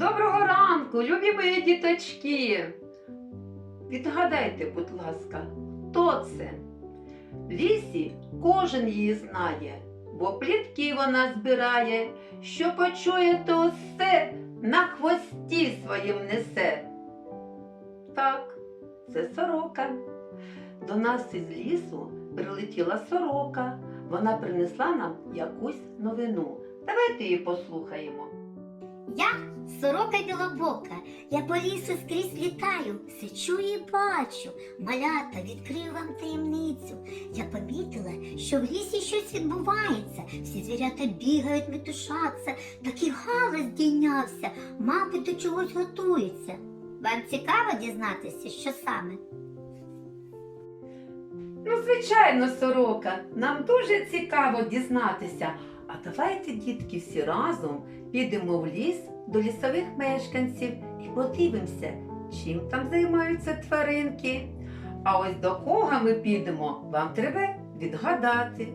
Доброго ранку, любі мої діточки. Відгадайте, будь ласка, хто це? В лісі кожен її знає, бо плітки вона збирає, що почує, то все на хвості своїм несе. Так, це сорока. До нас із лісу прилетіла сорока. Вона принесла нам якусь новину. Давайте її послухаємо. Я сорока білобока, я по лісу скрізь літаю, все чую і бачу. Малята, відкрию вам таємницю. Я помітила, що в лісі щось відбувається. Всі звірята бігають, метушаться, такий галас дійнявся, мабуть, до чогось готуються. Вам цікаво дізнатися, що саме? Ну, звичайно, сорока, нам дуже цікаво дізнатися. А давайте, дітки, всі разом підемо в ліс до лісових мешканців і подивимося, чим там займаються тваринки. А ось до кого ми підемо, вам треба відгадати.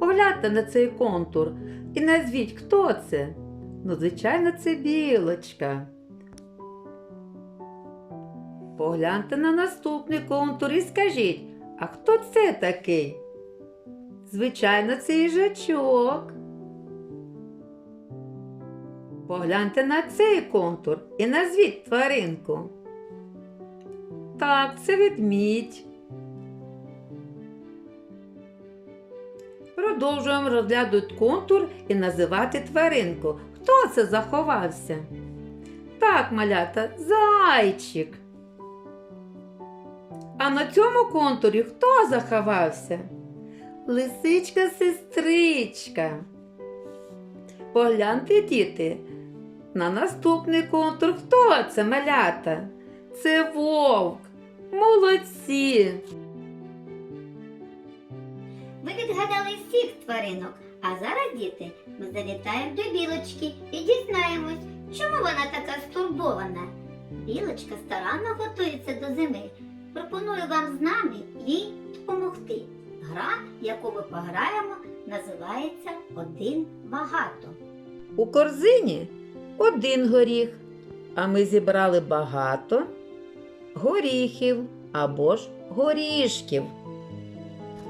Погляньте на цей контур і назвіть, хто це. Ну, звичайно, це білочка. Погляньте на наступний контур і скажіть, а хто це такий? Звичайно, це їжачок. Погляньте на цей контур і назвіть тваринку. Так, це ведмідь. Продовжуємо розглядати контур і називати тваринку. Хто це заховався? Так, малята, зайчик. А на цьому контурі хто заховався? Лисичка сестричка. Погляньте, діти, на наступний контур хто це малята? Це вовк. Молодці. Ви відгадали всіх тваринок, а зараз, діти, ми завітаємо до білочки і дізнаємось, чому вона така стурбована. Білочка старанно готується до зими. Пропоную вам з нами їй допомогти. Гра, яку ми пограємо, називається Один багато. У корзині один горіх, а ми зібрали багато горіхів або ж горішків.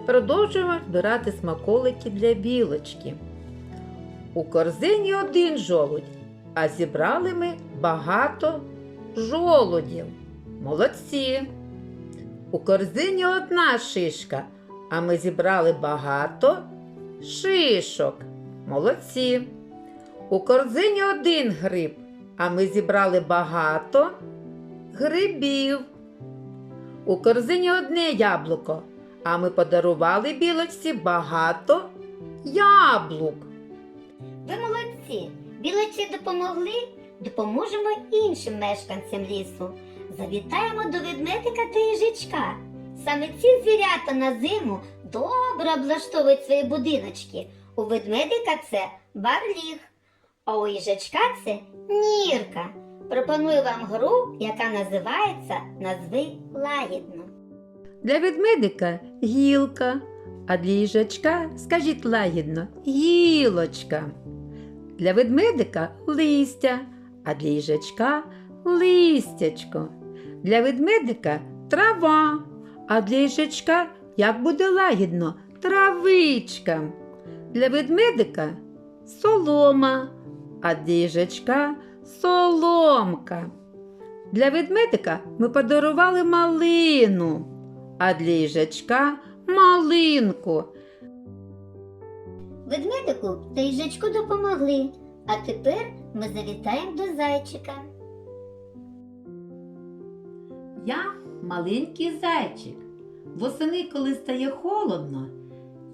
Продовжуємо збирати смаколики для білочки. У корзині один жолудь, а зібрали ми багато жолудів. Молодці! У корзині одна шишка, а ми зібрали багато шишок. Молодці! У корзині один гриб, а ми зібрали багато грибів. У корзині одне яблуко, а ми подарували білочці багато яблук. Ви молодці! Білочці допомогли, допоможемо іншим мешканцям лісу. Завітаємо до ведмедика та їжачка. Саме ці звірята на зиму добре облаштовують свої будиночки. У ведмедика це барліг, а у їжачка це нірка. Пропоную вам гру, яка називається Назви лагідно. Для ведмедика гілка, а для їжачка, скажіть лагідно, гілочка. Для ведмедика листя, а для їжачка листячко. Для ведмедика трава, а для їжачка, як буде лагідно, травичка. Для ведмедика солома, а для їжачка соломка. Для ведмедика ми подарували малину, а для їжачка малинку. Ведмедику та їжачку допомогли, а тепер ми завітаємо до зайчика. Я маленький зайчик. Восени, коли стає холодно,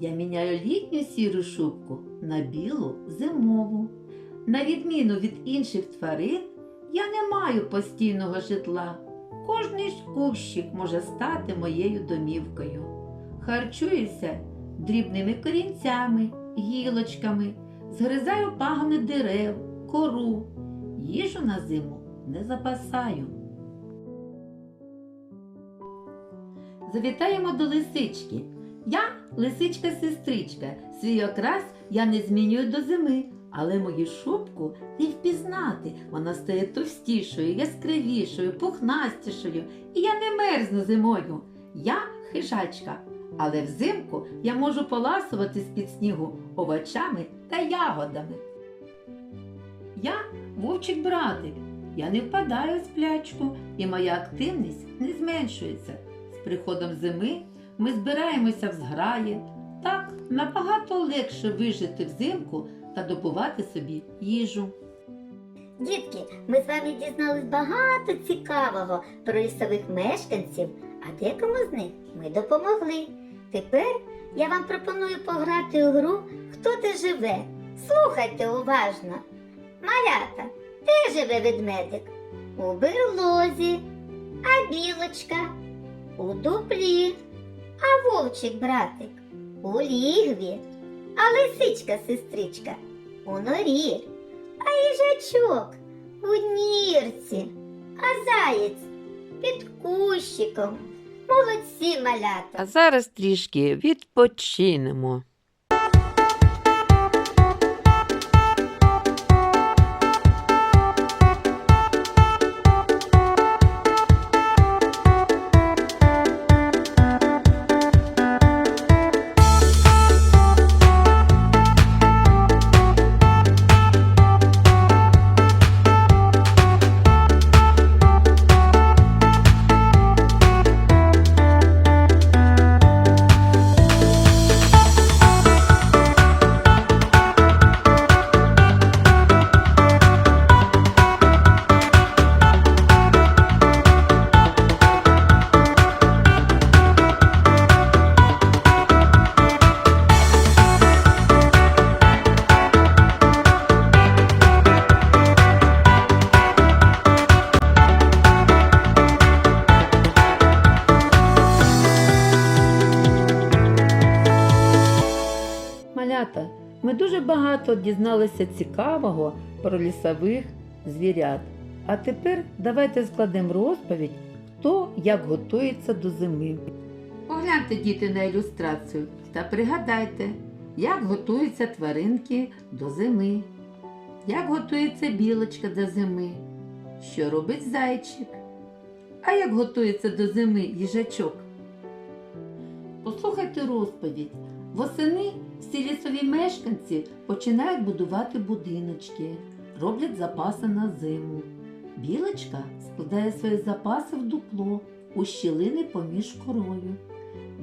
я міняю літню сіру шубку на білу зимову. На відміну від інших тварин, я не маю постійного житла. Кожний кущик може стати моєю домівкою. Харчуюся дрібними корінцями, гілочками, згризаю пагони дерев, кору. Їжу на зиму не запасаю. Завітаємо до лисички. Я лисичка-сестричка, свій окрас я не змінюю до зими, але мою шубку не впізнати. Вона стає товстішою, яскравішою, пухнастішою, і я не мерзну зимою. Я хижачка, але взимку я можу поласувати з-під снігу овочами та ягодами. Я вовчик братик. Я не впадаю в сплячку, і моя активність не зменшується. З приходом зими ми збираємося в зграї. Так набагато легше вижити взимку та добувати собі їжу. Дітки, ми з вами дізнались багато цікавого про лісових мешканців, а декому з них ми допомогли. Тепер я вам пропоную пограти у гру Хто де живе. Слухайте уважно. Малята, де живе ведмедик? У берлозі, а білочка у дуплі, а вовчик братик у лігві, а лисичка сестричка у норі, а їжачок у нірці, а заєць під кущиком. Молодці малята. А зараз трішки відпочинемо. Малята, ми дуже багато дізналися цікавого про лісових звірят. А тепер давайте складемо розповідь, хто як готується до зими. Погляньте, діти, на ілюстрацію та пригадайте, як готуються тваринки до зими, як готується білочка до зими, що робить зайчик, а як готується до зими їжачок. Розповідь. Восени всі лісові мешканці починають будувати будиночки, роблять запаси на зиму. Білочка складає свої запаси в дупло, у щілини поміж корою.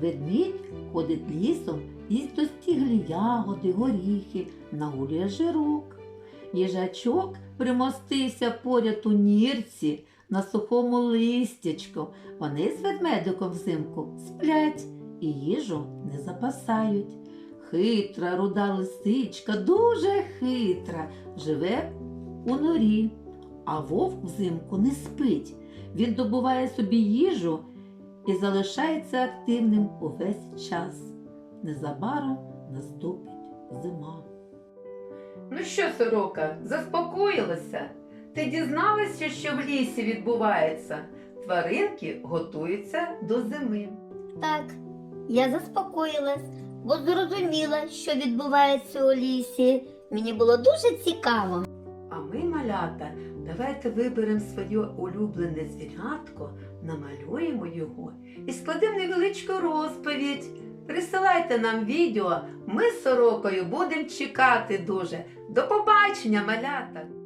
Ведмідь ходить лісом, їсть достіглі ягоди, горіхи, нагулює жирок. Їжачок примостився поряд у нірці на сухому листячку. Вони з ведмедиком взимку сплять і їжу не запасають. Хитра руда лисичка, дуже хитра, живе у норі, а вовк взимку не спить. Він добуває собі їжу і залишається активним увесь час. Незабаром наступить зима. Ну що, сорока, заспокоїлася? Ти дізналася, що в лісі відбувається? Тваринки готуються до зими. Так, я заспокоїлась, бо зрозуміла, що відбувається у лісі. Мені було дуже цікаво. А ми, малята, давайте виберемо своє улюблене звірятко, намалюємо його і складемо невеличку розповідь. Присилайте нам відео, ми з сорокою будемо чекати дуже. До побачення, малята!